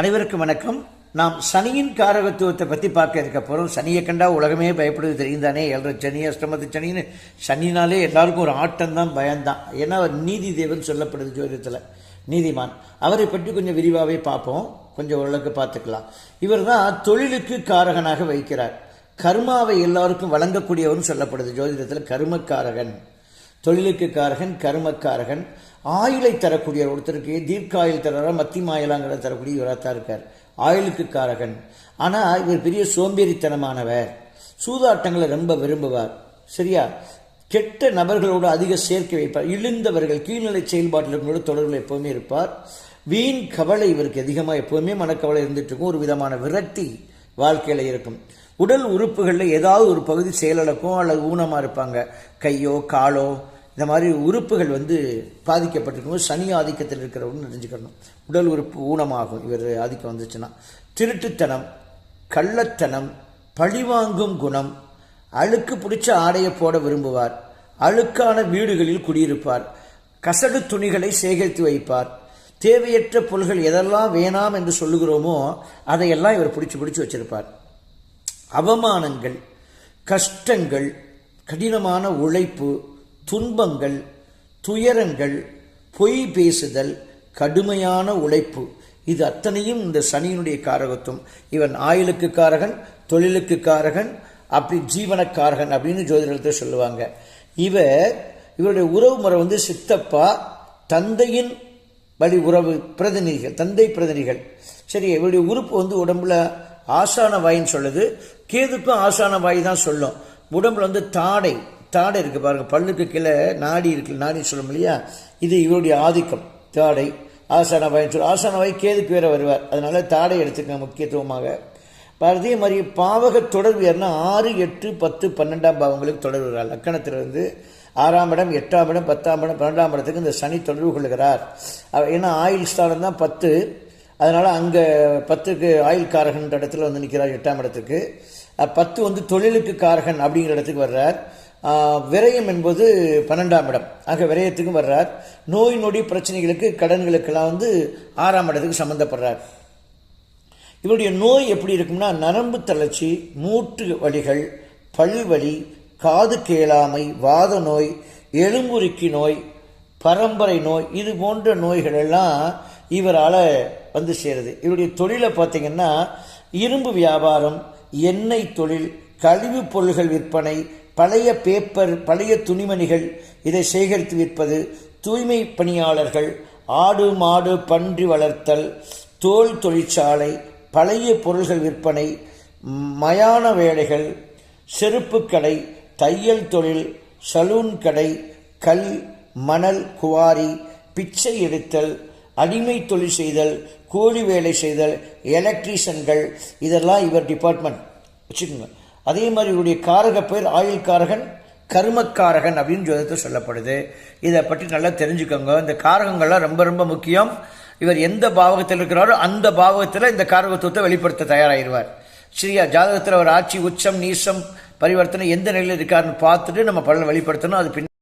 அனைவருக்கும் வணக்கம். நாம் சனியின் காரகத்துவத்தை பற்றி பார்க்க இருக்க போகிறோம் சனியை கண்டா உலகமே பயப்படுது. தெரியும் தானே ஏழரை சனி அஷ்டமத்து சனின்னு சனினாலே எல்லாருக்கும் ஒரு ஆட்டம் தான் பயம்தான். ஏன்னா அவர் நீதி தேவன் சொல்லப்படுது ஜோதிடத்தில். நீதிமான். அவரை பற்றி கொஞ்சம் விரிவாகவே பார்ப்போம். கொஞ்சம் ஓரளவுக்கு பார்த்துக்கலாம். இவர் தான் தொழிலுக்கு காரகனாக வைக்கிறார். கர்மாவை எல்லாருக்கும் வழங்கக்கூடியவர்னு சொல்லப்படுது ஜோதிடத்தில். கர்மக்காரகன். தொழிலுக்கு காரகன் கர்மக்காரகன் ஆயுளை தரக்கூடிய ஒருத்தருக்கு தீர்க்காயில் தர மத்திமாயிலாங்கிற தரக்கூடிய இவராக தான் இருக்கார். ஆயுளுக்கு காரகன் ஆனால் இவர் பெரிய சோம்பேறித்தனமானவர். சூதாட்டங்களை ரொம்ப விரும்புவார். சரியா? கெட்ட நபர்களோடு அதிக சேர்க்கை வைப்பார். இழுந்தவர்கள் கீழ்நிலை செயல்பாட்டில் செயல்பாட்டிலோட தொடர்பில் எப்போவுமே இருப்பார். வீண் கவலை இவருக்கு அதிகமாக எப்போவுமே மனக்கவலை இருந்துட்டு இருக்கும். ஒரு விதமான விரக்தி வாழ்க்கையில் இருக்கும். உடல் உறுப்புகளில் ஏதாவது ஒரு பகுதி செயலிழக்கும் அல்லது ஊனமாக இருப்பாங்க. கையோ காலோ இந்த மாதிரி உறுப்புகள் வந்து பாதிக்கப்பட்டிருக்கும். சனி ஆதிக்கத்தில் இருக்கிறவங்க தெரிஞ்சுக்கணும். உடல் உறுப்பு ஊனமாகும். இவர் ஆதிக்கம் வந்துச்சுன்னா. திருட்டுத்தனம் கள்ளத்தனம் பழிவாங்கும் குணம் அழுக்கு பிடிச்ச ஆடையை போட விரும்புவார். அழுக்கான வீடுகளில் குடியிருப்பார். கசடு துணிகளை சேகரித்து வைப்பார். தேவையற்ற பொருள்கள் எதெல்லாம் வேணாம் என்று சொல்லுகிறோமோ அதையெல்லாம் இவர் பிடிச்சு பிடிச்சு வச்சிருப்பார். அவமானங்கள் கஷ்டங்கள் கடினமான உழைப்பு துன்பங்கள் துயரங்கள் பொய் பேசுதல் கடுமையான உழைப்பு. இது அத்தனையும் இந்த சனியினுடைய காரகத்துவம். இவன் ஆயுளுக்கு காரகன் தொழிலுக்கு காரகன் அப்படி ஜீவனக்காரகன் அப்படின்னு ஜோதிடத்தை சொல்லுவாங்க. இவர் இவருடைய உறவு முறை வந்து சித்தப்பா தந்தையின் வழி உறவு பிரதிநிதிகள் தந்தை பிரதிநிதிகள். சரி இவருடைய உறுப்பு வந்து உடம்புல ஆசான வாயின்னு சொல்லுது. கேதுக்கும் ஆசான வாய் தான் சொல்லும். உடம்புல வந்து தாடை தாடை இருக்கு பாருங்க. பல்லுக்கு கீழே நாடி இருக்கு நாடின்னு சொல்லும் இல்லையா? இது இவருடைய ஆதிக்கம். தாடை ஆசான வாயின்னு சொல்லும் ஆசான வாய் கேதுக்கு வேற வருவார். அதனால தாடை எடுத்துக்கங்க முக்கியத்துவமாக. அதே மாதிரி பாவக தொடர்பு யாருன்னா ஆறு எட்டு பத்து பன்னெண்டாம் பாவங்களுக்கு தொடர்பு வருகிறார் லக்கணத்திலிருந்து ஆறாம் இடம் எட்டாம் இடம் பத்தாம் இடம் பன்னெண்டாம் இடத்துக்கு இந்த சனி தொடர்பு கொள்கிறார். ஏன்னா ஆயுள் ஸ்தானம் தான் பத்து. அதனால் அங்கே பத்துக்கு ஆயுள் காரகன்ற இடத்துல வந்து நிற்கிறார் எட்டாம் இடத்துக்கு. பத்து வந்து தொழிலுக்கு காரகன் அப்படிங்கிற இடத்துக்கு வர்றார். விரயம் என்பது பன்னெண்டாம் இடம். ஆக விரயத்துக்கும் வர்றார். நோய் நொடி பிரச்சனைகளுக்கு கடன்களுக்கெல்லாம் வந்து ஆறாம் இடத்துக்கு சம்மந்தப்படுறார் இவருடைய நோய் எப்படி இருக்கும்னா நரம்பு தளர்ச்சி மூட்டு வலிகள் பல்வலி காது கேளாமை வாத நோய் எலும்புருக்கி நோய் பரம்பரை நோய் இது போன்ற நோய்கள் எல்லாம் இவரால் வந்து சேருது. இவருடைய தொழிலை பார்த்தீங்கன்னா இரும்பு வியாபாரம் எண்ணெய் தொழில் கழிவுப் பொருள்கள் விற்பனை பழைய பேப்பர் பழைய துணிமணிகள் இதை சேகரித்து விற்பது தூய்மை பணியாளர்கள் ஆடு மாடு பன்றி வளர்த்தல் தோல் தொழிற்சாலை பழைய பொருள்கள் விற்பனை மயான வேலைகள் செருப்பு கடை தையல் தொழில் சலூன் கடை கல் மணல் குவாரி பிச்சை எடுத்தல் அடிமை தொழில் செய்தல் கூலி வேலை செய்தல் எலக்ட்ரீஷியன்கள் இதெல்லாம் இவர் டிபார்ட்மெண்ட் வச்சுக்கோங்க. அதே மாதிரி இவருடைய காரக பேர் ஆயுள் காரகன் கர்மக்காரகன் அப்படின்னு ஜோதிடத்தில் சொல்லப்படுது. இதை பற்றி நல்லா தெரிஞ்சுக்கோங்க. இந்த காரகங்கள்லாம் ரொம்ப ரொம்ப முக்கியம். இவர் எந்த பாவகத்தில் இருக்கிறாரோ அந்த பாவகத்தில் இந்த காரகத்துவத்தை வெளிப்படுத்த தயாராகிடுவார். சரியா? ஜாதகத்தில் அவர் ஆட்சி உச்சம் நீசம் பரிவர்த்தனை எந்த நிலையில் இருக்காருன்னு பார்த்துட்டு நம்ம பலனை வெளிப்படுத்தணும். அது பின்